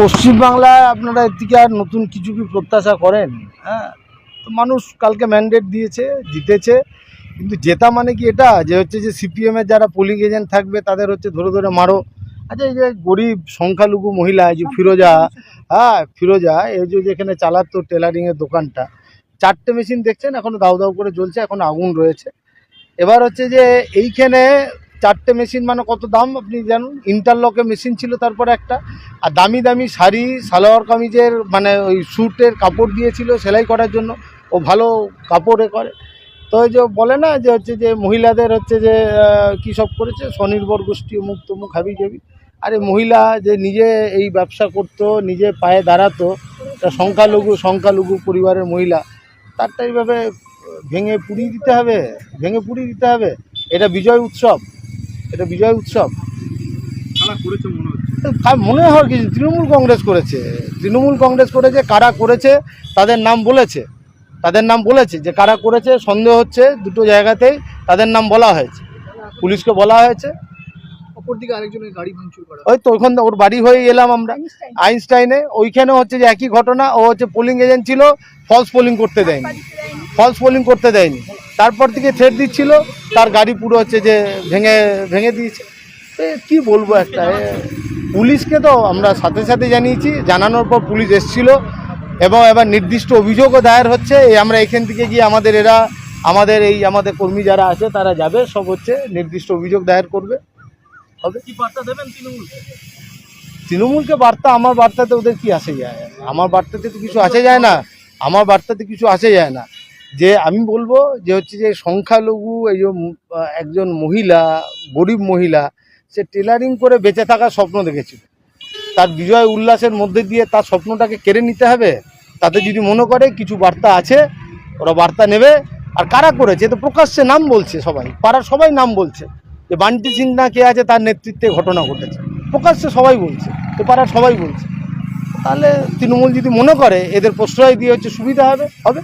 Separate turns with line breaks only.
পশ্চিমবাংলায় আপনারা এর থেকে আর নতুন কিছু কি প্রত্যাশা করেন? হ্যাঁ তো মানুষ কালকে ম্যান্ডেট দিয়েছে, জিতেছে। কিন্তু জেতা মানে কি এটা? যে হচ্ছে যে সিপিএমের যারা পোলিং এজেন্ট থাকবে, তাদের হচ্ছে ধরে ধরে মারো। আচ্ছা এই যে গরিব সংখ্যালঘু মহিলা, এই যে ফিরোজা হ্যাঁ ফিরোজা, এই যে যেখানে চালাতো টেলারিংয়ের দোকানটা, চারটে মেশিন দেখছেন, এখনও দাউ দাউ করে জ্বলছে, এখন আগুন রয়েছে। এবার হচ্ছে যে এইখানে চারটে মেশিন মানে কত দাম আপনি জানুন? ইন্টারলকের মেশিন ছিল তারপরে একটা। আর দামি দামি শাড়ি, সালোয়ার কামিজের মানে ওই স্যুটের কাপড় দিয়েছিল সেলাই করার জন্য। ও ভালো কাপড়ে করে। তো ওই যে বলে না যে হচ্ছে যে মহিলাদের হচ্ছে যে কী সব করেছে? স্বনির্ভর গোষ্ঠী, অমুক তমুক, হাবি যাবি আরে মহিলা যে নিজে এই ব্যবসা করতো, নিজে পায়ে দাঁড়াতো সংখ্যালঘু সংখ্যালঘু পরিবারের মহিলা, তারটা এইভাবে ভেঙে পুড়িয়ে দিতে হবে, ভেঙে পুড়িয়ে দিতে হবে। এটা বিজয় উৎসব। এটা বিজয় উৎসব।
মনে
তার মনে হয় কি তৃণমূল কংগ্রেস করেছে। তৃণমূল কংগ্রেস করেছে কারা করেছে তাদের নাম বলেছে। তাদের নাম বলেছে যে কারা করেছে সন্দেহ হচ্ছে দুটো জায়গাতেই তাদের নাম বলা হয়েছে। পুলিশকে বলা হয়েছে। ওই তো ওইখান ওর বাড়ি হয়ে এলাম আমরা। আইনস্টাইনে। ওইখানে হচ্ছে যে একই ঘটনা ও হচ্ছে পোলিং এজেন্ট ছিল ফলস পোলিং করতে দেয়নি। ফলস পোলিং করতে দেয়নি। তারপর থেকে থ্রেট দিচ্ছিল তার গাড়ি পুরো হচ্ছে যে ভেঙে ভেঙে দিয়েছে। কি বলব একটা পুলিশকে তো আমরা সাথে সাথে জানিয়েছি জানানোর পর পুলিশ এসছিল এবং এবার নির্দিষ্ট অভিযোগও দায়ের হচ্ছে এই আমরা এখান থেকে গিয়ে আমাদের এরা আমাদের এই আমাদের কর্মী যারা আছে তারা যাবে সব হচ্ছে নির্দিষ্ট অভিযোগ দায়ের করবে। হবে।
কি বার্তা দেবেন তৃণমূলকে?
তৃণমূলকে বার্তা আমার বার্তাতে ওদের কি আসে যায়? আমার বার্তাতে তো কিছু আসে যায় না। আমার বার্তাতে কিছু আসে যায় না। যে আমি বলব যে হচ্ছে যে সংখ্যালঘু এই যে একজন মহিলা, গরিব মহিলা, সে টেলারিং করে বেঁচে থাকার স্বপ্ন দেখেছিল। তার বিজয় উল্লাসের মধ্যে দিয়ে তার স্বপ্নটাকে কেড়ে নিতে হবে। তাতে যদি মনে করে কিছু বার্তা আছে, ওরা বার্তা নেবে। আর কারা করেছে? তো প্রকাশ্যে নাম বলছে সবাই। পাড়ার সবাই নাম বলছে। যে বান্টি না কে আছে তার নেতৃত্বে ঘটনা ঘটেছে। প্রকাশ্যে সবাই বলছে। তো পাড়ার সবাই বলছে। তাহলে তৃণমূল যদি মনে করে, এদের প্রশ্রয় দিয়ে হচ্ছে সুবিধা হবে। হবে।